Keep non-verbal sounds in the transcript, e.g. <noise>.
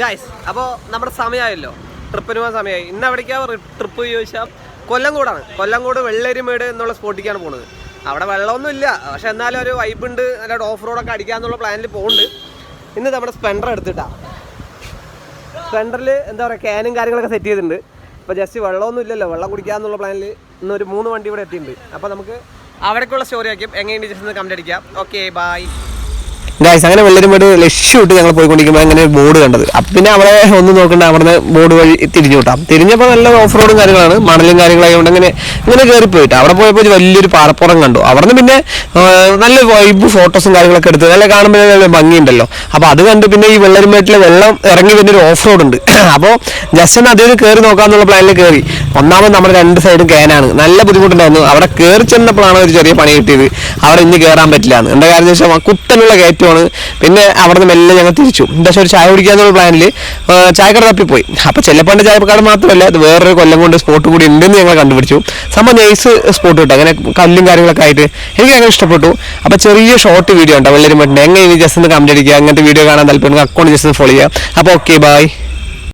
Guys അപ്പോൾ നമ്മുടെ സമയമായല്ലോ ട്രിപ്പിന് പോകാൻ സമയമായി ഇന്ന് എവിടേക്കാണ് ട്രിപ്പ് ചോദിച്ചാൽ കൊല്ലംകോടാണ്. കൊല്ലംകോട് വെള്ളരിമേട് എന്നുള്ള സ്പോട്ടിലേക്കാണ് പോകുന്നത് അവിടെ വെള്ളമൊന്നും ഇല്ല പക്ഷെ എന്നാലും ഒരു വൈബ് ഉണ്ട്. നല്ല ഓഫ് റോഡൊക്കെ അടിക്കാന്നുള്ള പ്ലാനിൽ പോകുന്നുണ്ട് ഇന്ന് നമ്മുടെ സ്പെൻഡർ എടുത്തിട്ടാ. സ്പെൻഡറിൽ എന്താ പറയുക ക്യാനും കാര്യങ്ങളൊക്കെ സെറ്റ് ചെയ്തിട്ടുണ്ട്. അപ്പോൾ ജസ്റ്റ് വെള്ളമൊന്നും ഇല്ലല്ലോ. വെള്ളം കുടിക്കാന്നുള്ള പ്ലാനിൽ ഇന്ന് ഒരു മൂന്ന് വണ്ടി ഇവിടെ എത്തിയിട്ടുണ്ട്. അപ്പോൾ നമുക്ക് അവിടേക്കുള്ള സ്റ്റോറി ആക്കിയും എങ്ങനെയുണ്ട് ജസ്റ്റ് ഒന്ന് കമന്റ് അടിക്കാം. ഓക്കെ ബൈ ഗായ്സ് അങ്ങനെ വെള്ളരിമേട് ലക്ഷ്യമിട്ട് ഞങ്ങൾ പോയിക്കൊണ്ടിരിക്കുമ്പോൾ അങ്ങനെ ബോർഡ് കണ്ടത്. അപ്പം പിന്നെ അവിടെ ഒന്നും നോക്കണ്ട അവിടെ ബോർഡ് വഴി തിരിഞ്ഞു വിട്ടാം തിരിഞ്ഞപ്പോൾ നല്ല ഓഫ് റോഡും കാര്യങ്ങളാണ് മണലും കാര്യങ്ങളായതുകൊണ്ട് അങ്ങനെ ഇങ്ങനെ കയറി പോയിട്ട് അവിടെ പോയപ്പോൾ വലിയൊരു പാറപ്പുറം കണ്ടു. അവിടെ പിന്നെ നല്ല വൈബ് ഫോട്ടോസും കാര്യങ്ങളൊക്കെ എടുത്തു നല്ല കാണുമ്പോൾ നല്ല ഭംഗിയുണ്ടല്ലോ. അപ്പോൾ അത് കണ്ട് പിന്നെ ഈ വെള്ളരിമേട്ടിലെ വെള്ളം ഇറങ്ങി പിന്നെ ഒരു ഓഫ് റോഡ് ഉണ്ട്. <clears throat> അപ്പോൾ ജസ്റ്റ് ഒന്ന് അതിൽ കയറി നോക്കാമെന്നുള്ള പ്ലാനിൽ കയറി. ഒന്നാമത് നമ്മുടെ രണ്ട് സൈഡും കേനാണ് നല്ല ബുദ്ധിമുട്ടുണ്ടായിരുന്നു. അവിടെ കയറി ചെന്നപ്പോഴാണ് ഒരു ചെറിയ പണി കിട്ടിയത്. അവിടെ ഇനി കയറാൻ പറ്റില്ല എന്താ കാര്യം വെച്ചാൽ കുത്തനുള്ള കയറ്റമാണ് പിന്നെ അവിടുന്ന് മെല്ലെ ഞങ്ങൾ തിരിച്ചു. എന്താ ഒരു ചായ കുടിക്കാന്നുള്ള പ്ലാനിൽ ചായക്കട തപ്പിപ്പോയി. അപ്പോൾ ചെല്ലപ്പണ്ട് ചായക്കട മാത്രമല്ല അത് വേറൊരു കൊല്ലം കൊണ്ട് സ്പോട്ട് കൂടി ഉണ്ടെന്ന് ഞങ്ങൾ കണ്ടുപിടിച്ചു. സംഭവം നൈസ് സ്പോട്ട് കിട്ടും. അങ്ങനെ കല്ലും കാര്യങ്ങളൊക്കെ ആയിട്ട് എനിക്ക് അങ്ങനെ ഇഷ്ടപ്പെട്ടു. അപ്പോൾ ചെറിയ ഷോർട്ട് വീഡിയോ ഉണ്ടാവും വെള്ളരി മട്ടിന്റെ എങ്ങനെ ഇനി ജസ്റ്റ് ഒന്ന് കമന്റ് അടിക്കുക അങ്ങനത്തെ വീഡിയോ കാണാൻ താല്പര്യം അക്കൗണ്ട് ജസ്റ്റ് ഫോളോ ചെയ്യുക. അപ്പോൾ ഓക്കെ ബൈ